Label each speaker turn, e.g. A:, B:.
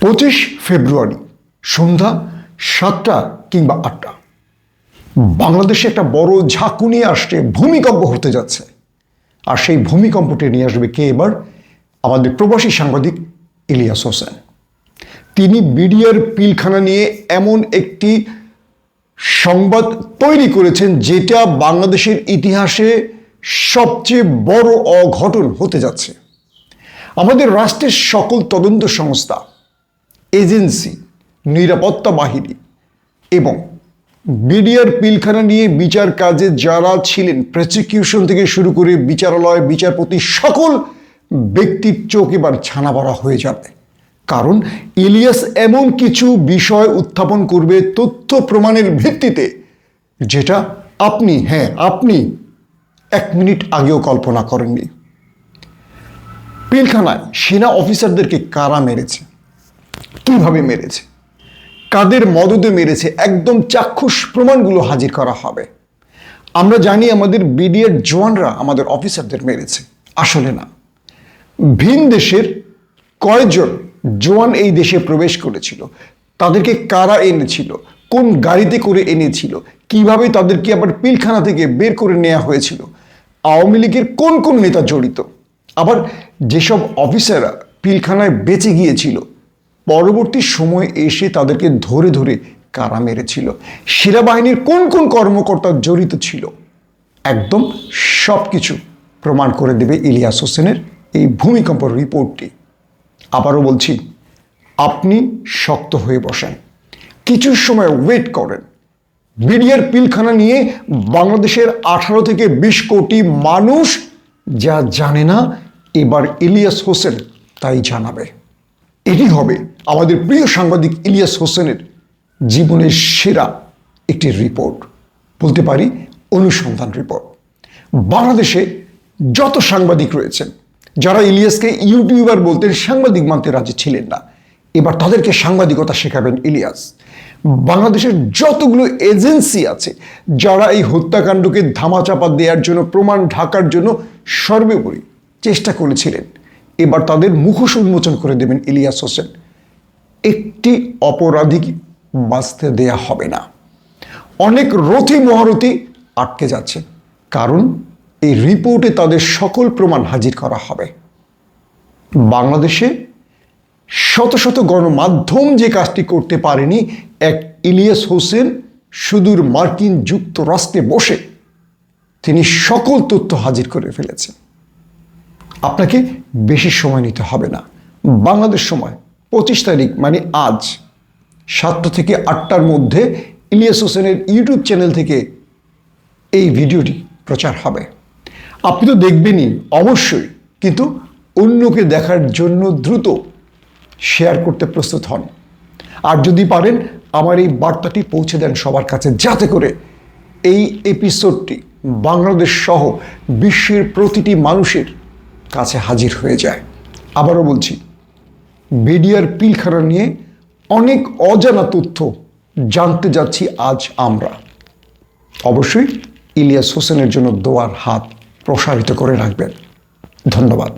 A: পঁচিশ ফেব্রুয়ারি সন্ধ্যা সাতটা কিংবা আটটা। বাংলাদেশে একটা বড় ঝাঁকুনি আসছে, ভূমিকম্প হতে যাচ্ছে। আর সেই ভূমিকম্পটি নিয়ে আসবে কে এবার? আমাদের প্রবাসী সাংবাদিক ইলিয়াস হোসেন। তিনি বিডিআর পিলখানা নিয়ে এমন একটি সংবাদ তৈরি করেছেন, যেটা বাংলাদেশের ইতিহাসে সবচেয়ে বড় অঘটন হতে যাচ্ছে। আমাদের রাষ্ট্রের সকল তদন্ত সংস্থা এজেন্সি, নিরাপত্তা বাহিনী এবং বিডিআর পিলখানা নিয়ে বিচার কাজে যারা ছিলেন প্রসিকিউশন থেকে শুরু করে বিচারালয়, বিচারপতি সকল ব্যক্তির চোখ এবার ছানা বড়া হয়ে যাবে। কারণ ইলিয়াস এমন কিছু বিষয় উত্থাপন করবে তথ্য প্রমাণের ভিত্তিতে যেটা আপনি হ্যাঁ আপনি এক মিনিট আগেও কল্পনা করেননি। পিলখানায় সেনা অফিসারদেরকে কারা মেরেছে? কীভাবে মেরেছে? কাদের মদদে মেরেছে? একদম চাক্ষুষ প্রমাণগুলো হাজির করা হবে। আমরা জানি আমাদের বিডিএর জওয়ানরা আমাদের অফিসারদের মেরেছে। আসলে না। ভিন দেশের কয়েকজন জওয়ান এই দেশে প্রবেশ করেছিল? তাদেরকে কারা এনেছিল? কোন গাড়িতে করে এনেছিল? কীভাবে তাদেরকে আবার পিলখানা থেকে বের করে নেওয়া হয়েছিল? আওয়ামী লীগের কোন কোন নেতা জড়িত? আবার যেসব অফিসাররা পিলখানায় বেঁচে গিয়েছিল পরবর্তী সময় এসে তাদেরকে ধরে ধরে কারা মেরেছিল? সেনাবাহিনীর কোন কোন কর্মকর্তা জড়িত ছিল? একদম সব কিছু প্রমাণ করে দেবে ইলিয়াস হোসেনের এই ভূমিকম্প রিপোর্টটি। আবারও বলছি, আপনি শক্ত হয়ে বসেন। কিছু সময় ওয়েট করেন। বিডিআর পিলখানা নিয়ে বাংলাদেশের আঠারো থেকে বিশ কোটি মানুষ যা জানে না, এবার ইলিয়াস হোসেন তাই জানাবে। এটি হবে আমাদের প্রিয় সাংবাদিক ইলিয়াস হোসেনের জীবনের সেরা একটি রিপোর্ট। বলতে পারি অনুসন্ধান রিপোর্ট। বাংলাদেশে যত সাংবাদিক রয়েছেন, যারা ইলিয়াসকে ইউটিউবার বলতেন সাংবাদিক মানতে রাজি ছিলেন না, এবার তাদেরকে সাংবাদিকতা শেখাবেন ইলিয়াস। বাংলাদেশের যতগুলো এজেন্সি আছে, যারা এই হত্যাকাণ্ডকে ধামাচাপা দেওয়ার জন্য, প্রমাণ ঢাকার জন্য সর্বোপরি চেষ্টা করেছিলেন এবার তাদের মুখোশ উন্মোচন করে দেবেন ইলিয়াস হোসেন। একটি অপরাধী বাঁচতে দেয়া হবে না। অনেক রথি মহারথী আটকে যাচ্ছে, কারণ এই রিপোর্টে তাদের সকল প্রমাণ হাজির করা হবে। বাংলাদেশে শত শত গণমাধ্যম যে কাজটি করতে পারেনি, এক ইলিয়াস হোসেন সুদূর মার্কিন যুক্তরাষ্ট্রে বসে তিনি সকল তথ্য হাজির করে ফেলেছেন। আপনাকে বেশি সময় নিতে হবে না। বাংলাদেশ সময় পঁচিশ তারিখ মানে আজ সাতটা থেকে আটটার মধ্যে ইলিয়াস হোসেনের ইউটিউব চ্যানেল থেকে এই ভিডিওটি প্রচার হবে। আপনি তো দেখবেনই, অবশ্যই, কিন্তু অন্যকে দেখার জন্য দ্রুত শেয়ার করতে প্রস্তুত হন। আর যদি পারেন, আমার এই বার্তাটি পৌঁছে দেন সবার কাছে, যাতে করে এই এপিসোডটি বাংলাদেশ সহ বিশ্বের প্রতিটি মানুষের কাছে হাজির হয়ে যায়। আবারও বলছি, বেডিয়ার পিলখানা নিয়ে অনেক অজানা তথ্য জানতে যাচ্ছি আজ আমরা। অবশ্যই ইলিয়াস হোসেনের জন্য দোয়ার হাত প্রসারিত করে রাখবেন। ধন্যবাদ।